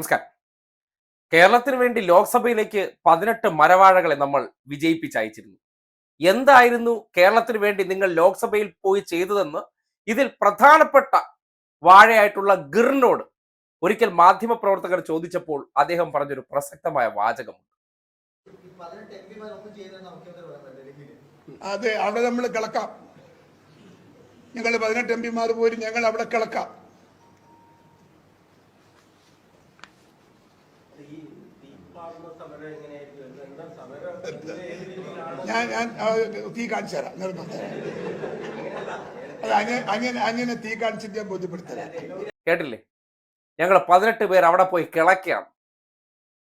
നമസ്കാരം. കേരളത്തിന് വേണ്ടി ലോക്സഭയിലേക്ക് പതിനെട്ട് മരവാഴകളെ നമ്മൾ വിജയിപ്പിച്ചയച്ചിരുന്നു എന്തായിരുന്നു കേരളത്തിന് വേണ്ടി നിങ്ങൾ ലോക്സഭയിൽ പോയി ചെയ്തതെന്ന് ഇതിൽ പ്രധാനപ്പെട്ട വാഴയായിട്ടുള്ള ഗിറിനോട് ഒരിക്കൽ മാധ്യമ പ്രവർത്തകർ ചോദിച്ചപ്പോൾ അദ്ദേഹം പറഞ്ഞൊരു പ്രസക്തമായ വാചകമുണ്ട്. അതെ അവിടെ നമ്മൾ കിളക്കാം. ഞങ്ങൾ പതിനെട്ട് എം പിമാർ പോയി ഞങ്ങൾ അവിടെ കിളക്കാം. ഞാൻ ഞാൻ തീ കാണിച്ചു തരാം. നിർബന്ധം. അത് അങ്ങനെ അങ്ങനെ അങ്ങനെ തീ കാണിച്ചിട്ട് ഞാൻ ബോധ്യപ്പെടുത്തരാം. കേട്ടില്ലേ? ഞങ്ങൾ പതിനെട്ട് പേർ അവിടെ പോയി കിളയ്ക്കാം.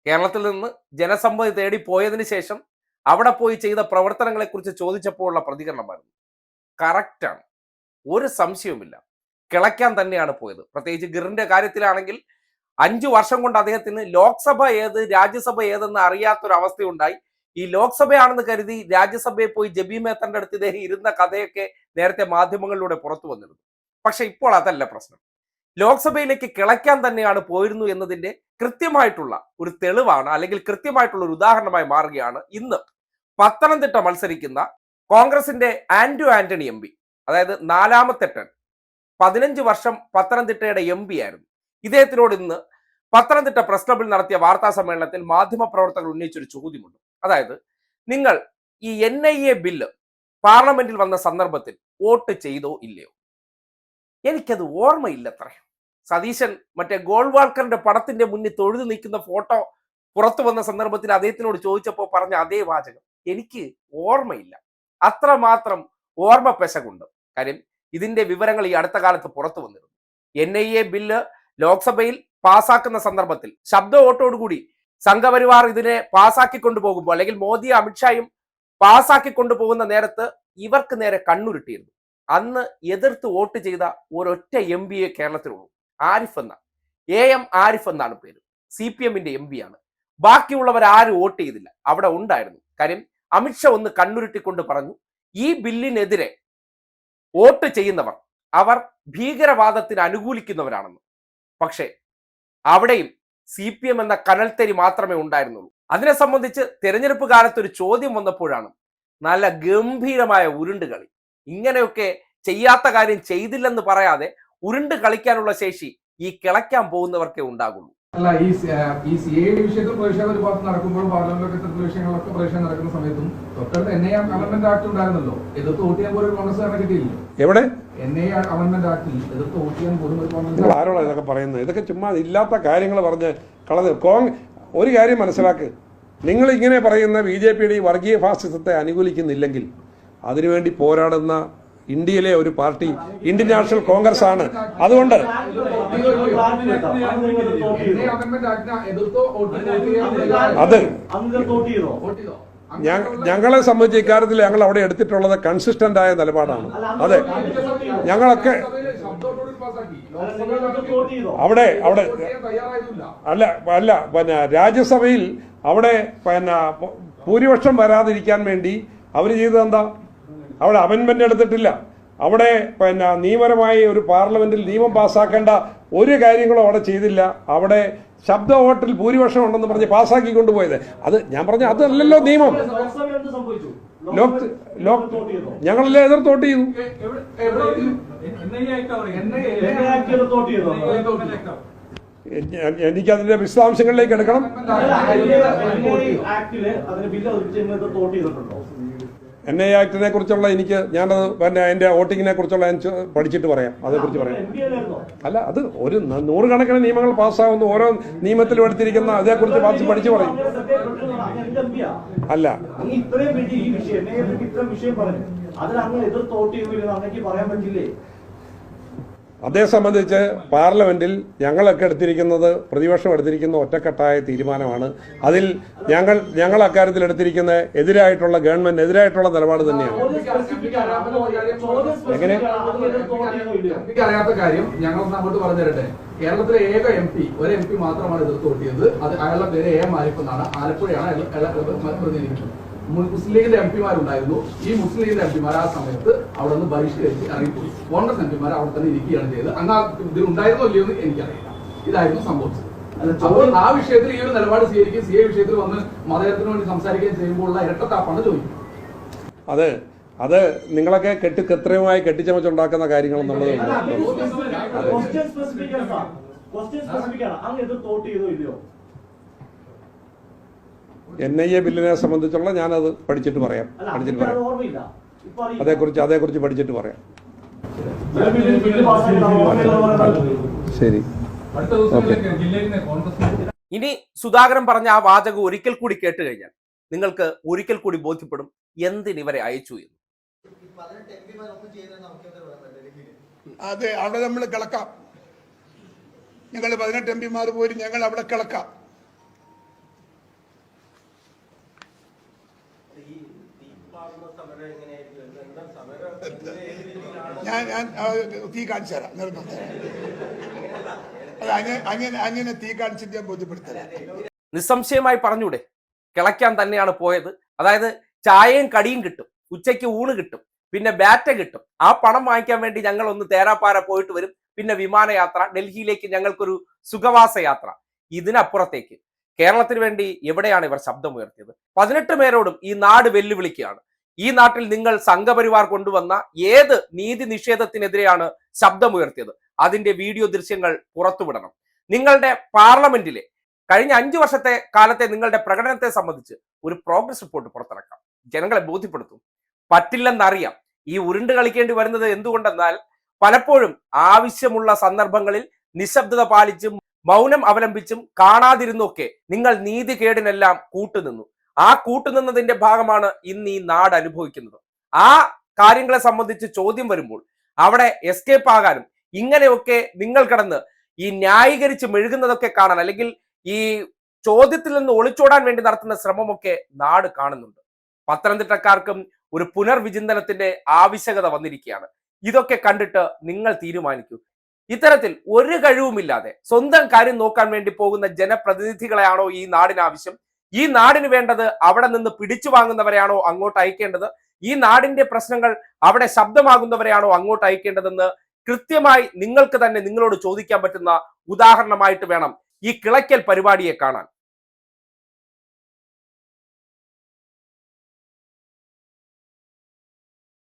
കേരളത്തിൽ നിന്ന് ജനസമ്മതി തേടി പോയതിന് ശേഷം അവിടെ പോയി ചെയ്ത പ്രവർത്തനങ്ങളെ കുറിച്ച് ചോദിച്ചപ്പോഴുള്ള പ്രതികരണമായിരുന്നു കറക്റ്റാണ്. ഒരു സംശയവുമില്ല. കിളയ്ക്കാൻ തന്നെയാണ് പോയത്. പ്രത്യേകിച്ച് ഗിറിന്റെ കാര്യത്തിലാണെങ്കിൽ അഞ്ചു വർഷം കൊണ്ട് അദ്ദേഹത്തിന് ലോക്സഭ ഏത് രാജ്യസഭ ഏതെന്ന് അറിയാത്തൊരവസ്ഥയുണ്ടായി. ഈ ലോക്സഭയാണെന്ന് കരുതി രാജ്യസഭയിൽ പോയി ജബി മേത്തന്റെ അടുത്ത് ഇദ്ദേഹം ഇരുന്ന കഥയൊക്കെ നേരത്തെ മാധ്യമങ്ങളിലൂടെ പുറത്തു വന്നിരുന്നു. പക്ഷെ ഇപ്പോൾ അതല്ല പ്രശ്നം. ലോക്സഭയിലേക്ക് കിളയ്ക്കാൻ തന്നെയാണ് പോയിരുന്നു എന്നതിന്റെ കൃത്യമായിട്ടുള്ള ഒരു തെളിവാണ് അല്ലെങ്കിൽ കൃത്യമായിട്ടുള്ള ഒരു ഉദാഹരണമായി മാറുകയാണ് ഇന്ന്. പത്തനംതിട്ട മത്സരിക്കുന്ന കോൺഗ്രസിന്റെ ആന്റു ആന്റണി എം അതായത് നാലാമത്തെ ടൺ പതിനഞ്ച് വർഷം പത്തനംതിട്ടയുടെ എം ആയിരുന്നു. ഇദ്ദേഹത്തിനോട് ഇന്ന് പത്തനംതിട്ട പ്രസ് ക്ലബിൽ നടത്തിയ വാർത്താ സമ്മേളനത്തിൽ മാധ്യമപ്രവർത്തകർ ഉന്നയിച്ചൊരു ചോദ്യമുണ്ട്. അതായത് നിങ്ങൾ ഈ എൻ ഐ എ ബില്ല് പാർലമെന്റിൽ വന്ന സന്ദർഭത്തിൽ വോട്ട് ചെയ്തോ ഇല്ലയോ? എനിക്കത് ഓർമ്മയില്ലത്ര. സതീശൻ മറ്റേ ഗോൾവാൾക്കറിന്റെ പടത്തിന്റെ മുന്നിൽ തൊഴുതു നിൽക്കുന്ന ഫോട്ടോ പുറത്തു വന്ന സന്ദർഭത്തിൽ അദ്ദേഹത്തിനോട് ചോദിച്ചപ്പോൾ പറഞ്ഞ അതേ വാചകം. എനിക്ക് ഓർമ്മയില്ല. അത്രമാത്രം ഓർമ്മ പെശകുണ്ട് കാര്യം ഇതിന്റെ വിവരങ്ങൾ ഈ അടുത്ത കാലത്ത് പുറത്തു വന്നിരുന്നു. എൻ ഐ എ ബില്ല് ലോക്സഭയിൽ പാസാക്കുന്ന സന്ദർഭത്തിൽ ശബ്ദ വോട്ടോടുകൂടി സംഘപരിവാർ ഇതിനെ പാസാക്കി കൊണ്ടുപോകുമ്പോൾ അല്ലെങ്കിൽ മോദി അമിത്ഷായും പാസാക്കി കൊണ്ടുപോകുന്ന നേരത്ത് ഇവർക്ക് നേരെ കണ്ണുരുട്ടിയിരുന്നു. അന്ന് എതിർത്ത് വോട്ട് ചെയ്ത ഒരൊറ്റ എം ബി എ കേരളത്തിലുള്ളൂ. ആരിഫ് എന്ന എ എം ആരിഫ് എന്നാണ് പേര്. സി പി എമ്മിന്റെ എം പി ആണ് ബാക്കിയുള്ളവർ ആരും വോട്ട് ചെയ്തില്ല. അവിടെ ഉണ്ടായിരുന്നു. കാര്യം അമിത്ഷാ ഒന്ന് കണ്ണുരുട്ടിക്കൊണ്ട് പറഞ്ഞു ഈ ബില്ലിനെതിരെ വോട്ട് ചെയ്യുന്നവർ അവർ ഭീകരവാദത്തിന് അനുകൂലിക്കുന്നവരാണെന്ന്. പക്ഷേ അവിടെയും സി പി എം എന്ന കനൽത്തരി മാത്രമേ ഉണ്ടായിരുന്നുള്ളൂ. അതിനെ സംബന്ധിച്ച് തെരഞ്ഞെടുപ്പ് കാലത്ത് ഒരു ചോദ്യം വന്നപ്പോഴാണ് നല്ല ഗംഭീരമായ ഉരുണ്ട് കളി. ഇങ്ങനെയൊക്കെ ചെയ്യാത്ത കാര്യം ചെയ്തില്ലെന്ന് പറയാതെ ഉരുണ്ട് കളിക്കാനുള്ള ശേഷി ഈ കിളയ്ക്കാൻ പോകുന്നവർക്കേ ഉണ്ടാകുള്ളൂ. അല്ല ഈ ഈ സി ഐ വിഷയത്തിൽ പ്രതിഷേധം ഒരു ഭാഗത്ത് നടക്കുമ്പോൾ പാർലമെന്റിലൊക്കെ ഇത്തരത്തിലുള്ള വിഷയങ്ങളൊക്കെ പ്രതിഷേധം നടക്കുന്ന സമയത്തും തൊട്ടടുത്ത് എൻ ഐ അമെന്റ്മെന്റ് ആക്ട് ഉണ്ടായിരുന്നല്ലോ. എതിർത്ത് വോട്ട് ചെയ്യാൻ പോലും കോൺഗ്രസ് കോൺഗ്രസ്സുകാരനെ കിട്ടിയില്ല? എവിടെ? എൻ ഐ അമെന്റ്മെന്റ് ആക്ടിൽ എതിർത്ത് വോട്ട് ചെയ്യാൻ പോലും ഒരു കോൺഗ്രസ് ആരോടാ ഇതൊക്കെ പറയുന്നത്? ഇതൊക്കെ ചുമ്മാ ഇല്ലാത്ത കാര്യങ്ങൾ പറഞ്ഞ് കളത് കോങ് ഒരു കാര്യം മനസ്സിലാക്ക്. നിങ്ങൾ ഇങ്ങനെ പറയുന്ന ബി ജെ പിയുടെ ഈ വർഗീയ ഫാസിസത്തെ അനുകൂലിക്കുന്നില്ലെങ്കിൽ അതിനുവേണ്ടി പോരാടുന്ന ഇന്ത്യയിലെ ഒരു പാർട്ടി ഇന്ത്യൻ നാഷണൽ കോൺഗ്രസ് ആണ്. അതുകൊണ്ട് അത് ഞങ്ങളെ സംബന്ധിച്ച് ഇക്കാര്യത്തിൽ ഞങ്ങൾ അവിടെ എടുത്തിട്ടുള്ളത് കൺസിസ്റ്റന്റ് ആയ നിലപാടാണ്. അതെ. ഞങ്ങളൊക്കെ അവിടെ അവിടെ അല്ല അല്ല പിന്നെ രാജ്യസഭയിൽ അവിടെ പിന്നെ ഭൂരിപക്ഷം വരാതിരിക്കാൻ വേണ്ടി അവർ ചെയ്തത് എന്താ? അവിടെ അമെൻമെന്റ് എടുത്തിട്ടില്ല. അവിടെ പിന്നെ നിയമപരമായി ഒരു പാർലമെന്റിൽ നിയമം പാസ്സാക്കേണ്ട ഒരു കാര്യങ്ങളും അവിടെ ചെയ്തില്ല. അവിടെ ശബ്ദ വോട്ടിൽ ഭൂരിപക്ഷം ഉണ്ടെന്ന് പറഞ്ഞ് പാസ്സാക്കി കൊണ്ടുപോയത്. അത് ഞാൻ പറഞ്ഞ അതല്ലല്ലോ നിയമം. ലോക് ലോക് ഞങ്ങളല്ലേ എതിർ തോട്ട് ചെയ്തു. എനിക്കതിന്റെ വിശദാംശങ്ങളിലേക്ക് എടുക്കണം. എൻ ഐ ആക്ടിനെ കുറിച്ചുള്ള എനിക്ക് ഞാനത് പിന്നെ അതിന്റെ വോട്ടിങ്ങിനെ കുറിച്ചുള്ള പഠിച്ചിട്ട് പറയാം. അതേക്കുറിച്ച് പറയാം. അല്ല അത് ഒരു നൂറുകണക്കിന് നിയമങ്ങൾ പാസ്സാവുന്ന. ഓരോ നിയമത്തിലും എടുത്തിരിക്കുന്ന അതേക്കുറിച്ച് പാസ് പഠിച്ചു പറയും. അല്ല. ഇത്രയും വിഷയം ഇത്രയും വിഷയം പറഞ്ഞു അതിൽ അങ്ങ് എതിർ തോട്ട് ചെയ്യുന്നില്ലെന്ന് പറയാൻ പറ്റില്ലേ? അതേ സംബന്ധിച്ച് പാർലമെന്റിൽ ഞങ്ങളൊക്കെ എടുത്തിരിക്കുന്നത് പ്രതിപക്ഷം എടുത്തിരിക്കുന്ന ഒറ്റക്കെട്ടായ തീരുമാനമാണ്. അതിൽ ഞങ്ങൾ ഞങ്ങൾ അക്കാര്യത്തിൽ എടുത്തിരിക്കുന്ന എതിരായിട്ടുള്ള ഗവൺമെന്റ് എതിരായിട്ടുള്ള നിലപാട് തന്നെയാണ്. എങ്ങനെ? അറിയാത്ത കാര്യം ഞങ്ങൾ അങ്ങോട്ട് കേരളത്തിലെ ഏക എം പി ഒരു എം പി മാത്രമാണ് എതിർത്ത് വോട്ട് ചെയ്തത് അത് അയാളുടെ പേര് എ ആരിഫ് എന്നാണ്. ആലപ്പുഴയാണ് അയാൾ- പ്രതിനിധിക്കുന്നത് മുസ്ലിം ലീഗിന്റെ എം പിമാരുണ്ടായിരുന്നു. ഈ മുസ്ലിം ലീഗിന്റെ എം പിമാർ ആ സമയത്ത് അവിടെ നിന്ന് ബഹിഷ്കരിച്ച് ഇറങ്ങിപ്പോയി. കോൺഗ്രസ് എം പിമാർ അവിടെ തന്നെ ഇരിക്കുകയാണ് ചെയ്തത്. അങ്ങ് ആ ഇതിൽ ഉണ്ടായിരുന്നോ ഇല്ലയോ എന്ന് എനിക്കറിയില്ല. ഇതായിരുന്നു സംഭവിച്ചത്. അപ്പോൾ ആ വിഷയത്തിൽ ഈ ഒരു നിലപാട് സ്വീകരിക്കുകയും സി എ വിഷയത്തിൽ വന്ന് മതേതരത്തിന് വേണ്ടി സംസാരിക്കുകയും ചെയ്യുമ്പോഴുള്ള ഇരട്ടത്താപ്പാണ് ചോദിക്കുന്നത് അത്. അത് നിങ്ങളൊക്കെ കെട്ടി കൃത്രിമമായി കെട്ടിച്ചമച്ചുണ്ടാക്കുന്ന കാര്യങ്ങൾ നമ്മൾ ക്വസ്റ്റ്യൻ സ്പെസിഫിക് ആണ് ക്വസ്റ്റ്യൻ സ്പെസിഫിക് ആണ്. അങ്ങ് എതിർത്ത് തോട്ട് ചെയ്തോ ഇല്ലയോ? എൻ ഐ എ ബില്ലിനെ സംബന്ധിച്ചുള്ള ഞാനത് പഠിച്ചിട്ട് പറയാം. പഠിച്ചിട്ട് പറയാം. അതേക്കുറിച്ച് അതേക്കുറിച്ച് പഠിച്ചിട്ട് പറയാം. ശരി. ഇനി സുധാകരൻ പറഞ്ഞ ആ വാചകം ഒരിക്കൽ കൂടി കേട്ട് കഴിഞ്ഞാൽ നിങ്ങൾക്ക് ഒരിക്കൽ കൂടി ബോധ്യപ്പെടും എന്തിന് ഇവരെ അയച്ചു എന്ന്. അത് അവിടെ നമ്മൾ കിളക്കാം. ഞങ്ങൾ പതിനെട്ട് എം പിമാർ പോയി ഞങ്ങൾ അവിടെ കിളക്കാം ഞാൻ ഞാൻ ആ, തീ കാണിച്ചു തരാം നിർബന്ധം അങ്ങനെ തീ കാണിച്ചിട്ട് ഞാൻ ബോധ്യപ്പെടുത്തരാം നിസ്സംശയമായി പറഞ്ഞൂടെ കിളയ്ക്കാൻ തന്നെയാണ് പോയത്. അതായത് ചായയും കടിയും കിട്ടും ഉച്ചയ്ക്ക് ഊണ് കിട്ടും പിന്നെ ബാറ്റ കിട്ടും. ആ പണം വാങ്ങിക്കാൻ വേണ്ടി ഞങ്ങൾ ഒന്ന് തേരാപ്പാര പോയിട്ട് വരും. പിന്നെ വിമാനയാത്ര ഡൽഹിയിലേക്ക് ഞങ്ങൾക്കൊരു സുഖവാസ യാത്ര. ഇതിനപ്പുറത്തേക്ക് കേരളത്തിന് വേണ്ടി എവിടെയാണ് ഇവർ ശബ്ദമുയർത്തിയത്? പതിനെട്ട് പേരോടും ഈ നാട് വെല്ലുവിളിക്കുകയാണ്. ഈ നാട്ടിൽ നിങ്ങൾ സംഘപരിവാർ കൊണ്ടുവന്ന ഏത് നീതി നിഷേധത്തിനെതിരെയാണ് ശബ്ദമുയർത്തിയത്? അതിന്റെ വീഡിയോ ദൃശ്യങ്ങൾ പുറത്തുവിടണം. നിങ്ങളുടെ പാർലമെന്റിലെ കഴിഞ്ഞ അഞ്ചു വർഷത്തെ കാലത്തെ നിങ്ങളുടെ പ്രകടനത്തെ സംബന്ധിച്ച് ഒരു പ്രോഗ്രസ് റിപ്പോർട്ട് പുറത്തിറക്കാം. ജനങ്ങളെ ബോധ്യപ്പെടുത്തും. പറ്റില്ലെന്നറിയാം. ഈ ഉരുണ്ട് കളിക്കേണ്ടി വരുന്നത് എന്തുകൊണ്ടെന്നാൽ പലപ്പോഴും ആവശ്യമുള്ള സന്ദർഭങ്ങളിൽ നിശബ്ദത പാലിച്ചും മൗനം അവലംബിച്ചും കാണാതിരുന്നൊക്കെ നിങ്ങൾ നീതികേടിനെല്ലാം കൂട്ടുനിന്നു. ആ കൂട്ടുനിന്നതിന്റെ ഭാഗമാണ് ഇന്ന് ഈ നാട് അനുഭവിക്കുന്നത്. ആ കാര്യങ്ങളെ സംബന്ധിച്ച് ചോദ്യം വരുമ്പോൾ അവിടെ എസ്കേപ്പ് ആകാനും ഇങ്ങനെയൊക്കെ നിങ്ങൾ കിടന്ന് ഈ ന്യായീകരിച്ച് മെഴുകുന്നതൊക്കെ കാണാൻ അല്ലെങ്കിൽ ഈ ചോദ്യത്തിൽ നിന്ന് ഒളിച്ചോടാൻ വേണ്ടി നടത്തുന്ന ശ്രമമൊക്കെ നാട് കാണുന്നുണ്ട്. പത്തനംതിട്ടക്കാർക്കും ഒരു പുനർവിചിന്തനത്തിന്റെ ആവശ്യകത വന്നിരിക്കുകയാണ്. ഇതൊക്കെ കണ്ടിട്ട് നിങ്ങൾ തീരുമാനിക്കൂ. ഇത്തരത്തിൽ ഒരു കഴിവുമില്ലാതെ സ്വന്തം കാര്യം നോക്കാൻ വേണ്ടി പോകുന്ന ജനപ്രതിനിധികളെയാണോ ഈ നാടിന് ആവശ്യം? ഈ നാടിന് വേണ്ടത് അവിടെ നിന്ന് പിടിച്ചു വാങ്ങുന്നവരെയാണോ അങ്ങോട്ട് അയക്കേണ്ടത്? ഈ നാടിന്റെ പ്രശ്നങ്ങൾ അവിടെ ശബ്ദമാകുന്നവരെയാണോ അങ്ങോട്ട് അയക്കേണ്ടതെന്ന് കൃത്യമായി നിങ്ങൾക്ക് തന്നെ നിങ്ങളോട് ചോദിക്കാൻ പറ്റുന്ന ഉദാഹരണമായിട്ട് വേണം ഈ കിളയ്ക്കൽ പരിപാടിയെ കാണാൻ.